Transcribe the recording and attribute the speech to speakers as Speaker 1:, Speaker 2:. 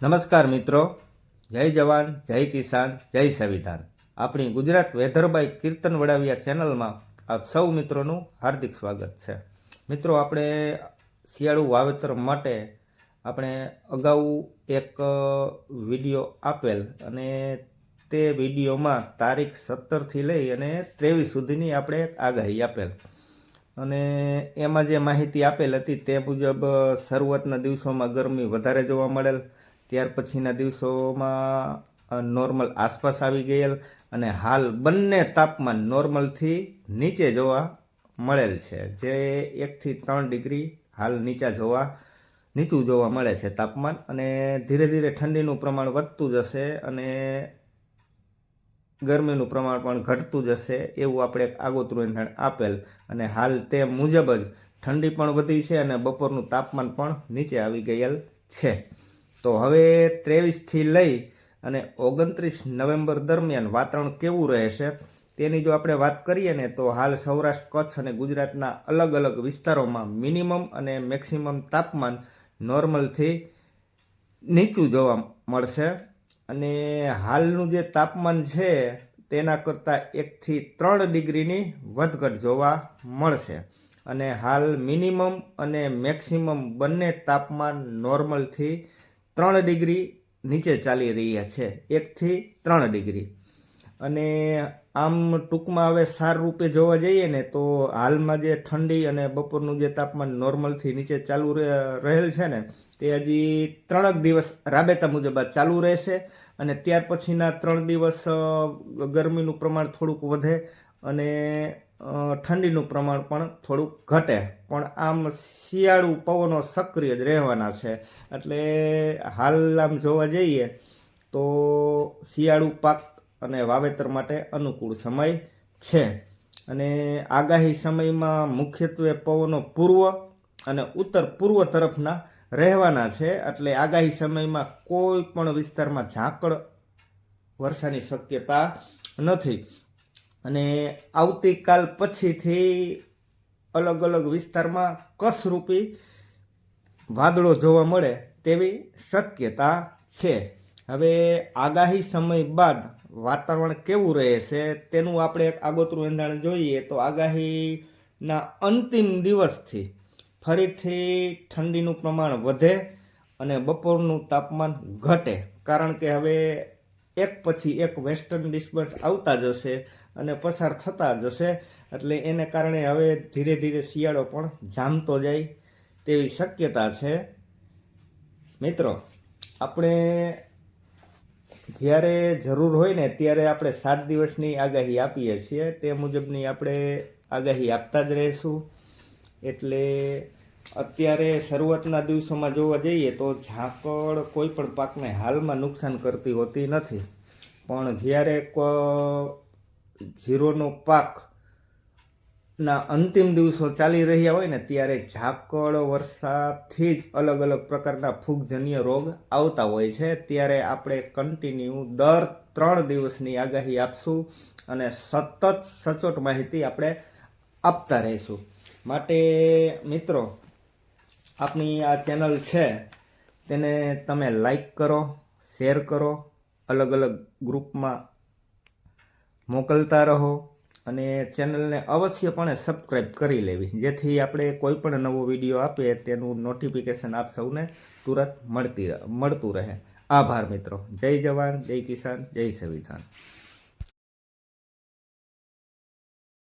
Speaker 1: નમસ્કાર મિત્રો. જય જવાન, જય કિસાન, જય સંવિધાન. આપણી ગુજરાત વેધરબાઈ કીર્તન વડાવિયા ચેનલમાં આપ સૌ મિત્રોનું હાર્દિક સ્વાગત છે. મિત્રો, આપણે શિયાળુ વાવેતર માટે આપણે અગાઉ એક વીડિયો આપેલ અને તે વિડીયોમાં તારીખ સત્તરથી લઈ અને ત્રેવીસ સુધીની આપણે આગાહી આપેલ. અને એમાં જે માહિતી આપેલ હતી તે મુજબ શરૂઆતના દિવસોમાં ગરમી વધારે જોવા મળેલ ત્યાર પછીના દિવસોમાં નોર્મલ આસપાસ આવી ગયેલ અને હાલ બંને તાપમાન નોર્મલથી નીચે જોવા મળેલ છે. જે એકથી ત્રણ ડિગ્રી હાલ નીચા જોવા, નીચું જોવા મળે છે તાપમાન અને ધીરે ધીરે ઠંડીનું પ્રમાણ વધતું જશે અને ગરમીનું પ્રમાણ પણ ઘટતું જશે એવું આપણે એક આગોતરું એંધાણ આપેલ અને હાલ તે મુજબ જ ઠંડી પણ વધી છે અને બપોરનું તાપમાન પણ નીચે આવી ગયેલ છે. તો હવે ત્રેવીસથી લઈ અને ઓગણત્રીસ નવેમ્બર દરમિયાન વાતાવરણ કેવું રહેશે તેની જો આપણે વાત કરીએ ને, તો હાલ સૌરાષ્ટ્ર, કચ્છ અને ગુજરાતના અલગ અલગ વિસ્તારોમાં મિનિમમ અને મેક્સિમમ તાપમાન નોર્મલથી નીચું જોવા મળશે. અને હાલનું જે તાપમાન છે, તેના કરતાં એકથી ત્રણ ડિગ્રીની વધઘટ જોવા મળશે. અને હાલ મિનિમમ અને મેક્સિમમ બંને તાપમાન નોર્મલથી ત્રણ ડિગ્રી નીચે ચાલી રહ્યા છે. એકથી ત્રણ ડિગ્રી. અને આમ ટૂંકમાં હવે સાર રૂપે જોવા જઈએ ને તો હાલમાં જે ઠંડી અને બપોરનું જે તાપમાન નોર્મલથી નીચે ચાલુ રહે- રહેલ છે ને, તે હજી ત્રણક દિવસ રાબેતા મુજબ ચાલુ રહેશે. અને ત્યાર પછીના ત્રણ દિવસ ગરમીનું પ્રમાણ થોડુંક વધે અને ઠંડીનું પ્રમાણ પણ થોડુંક ઘટે. પણ આમ શિયાળુ પવનો સક્રિય જ રહેવાના છે. એટલે હાલ આમ જોવા જઈએ તો શિયાળુ પાક અને વાવેતર માટે અનુકૂળ સમય છે. અને આગાહી સમયમાં મુખ્યત્વે પવનો પૂર્વ અને ઉત્તર પૂર્વ તરફના રહેવાના છે. એટલે આગાહી સમયમાં કોઈ પણ વિસ્તારમાં ઝાકળ વર્ષાની શક્યતા નથી. અને આવતીકાલ પછીથી અલગ અલગ વિસ્તારમાં કસરૂપી વાદળો જોવા મળે તેવી શક્યતા છે. હવે આગાહી સમય બાદ વાતાવરણ કેવું રહે છે તેનું આપણે એક આગોતરું એંધાણ જોઈએ તો આગાહીના અંતિમ દિવસથી ફરીથી ઠંડીનું પ્રમાણ વધે અને બપોરનું તાપમાન ઘટે. કારણ કે હવે એક પછી એક વેસ્ટર્ન ડિસ્ટર્બન્સ આવતા જશે અને પસાર થતા જશે. એટલે એને કારણે હવે ધીરે ધીરે શિયાળો પણ જામતો જાય તેવી શક્યતા છે. મિત્રો, આપણે જ્યારે જરૂર હોય ને ત્યારે આપણે સાત દિવસની આગાહી આપીએ છીએ. તે મુજબની આપણે આગાહી આપતા જ રહીશું. એટલે અત્યારે શરૂઆતના દિવસોમાં જોવા જઈએ તો ઝાકળ કોઈ પણ પાકને હાલમાં નુકસાન કરતી હોતી નથી. પણ જ્યારે જીરોનો પાક ના અંતિમ દિવસો ચાલી રહ્યા હોય ને ત્યારે ઝાકળ વરસાદથી જ અલગ અલગ પ્રકારના ફૂગજન્ય રોગ આવતા હોય છે. ત્યારે આપણે કન્ટિન્યુ દર ત્રણ દિવસની આગાહી આપશું અને સતત સચોટ માહિતી આપણે આપતા રહીશું. માટે મિત્રો આપણી આ ચેનલ છે, તેને તમે લાઈક કરો શેર કરો, અલગ અલગ ગ્રુપમાં મોકલતા રહો અને ચેનલને અવશ્યપણે સબસ્ક્રાઈબ કરી લેવી. જેથી આપણે કોઈ પણ નવો વીડિયો આપીએ તેનું નોટિફિકેશન આપ સૌને તુરંત મળતી મળતું રહે. આભાર મિત્રો. જય જવાન, જય કિસાન, જય સંવિધાન.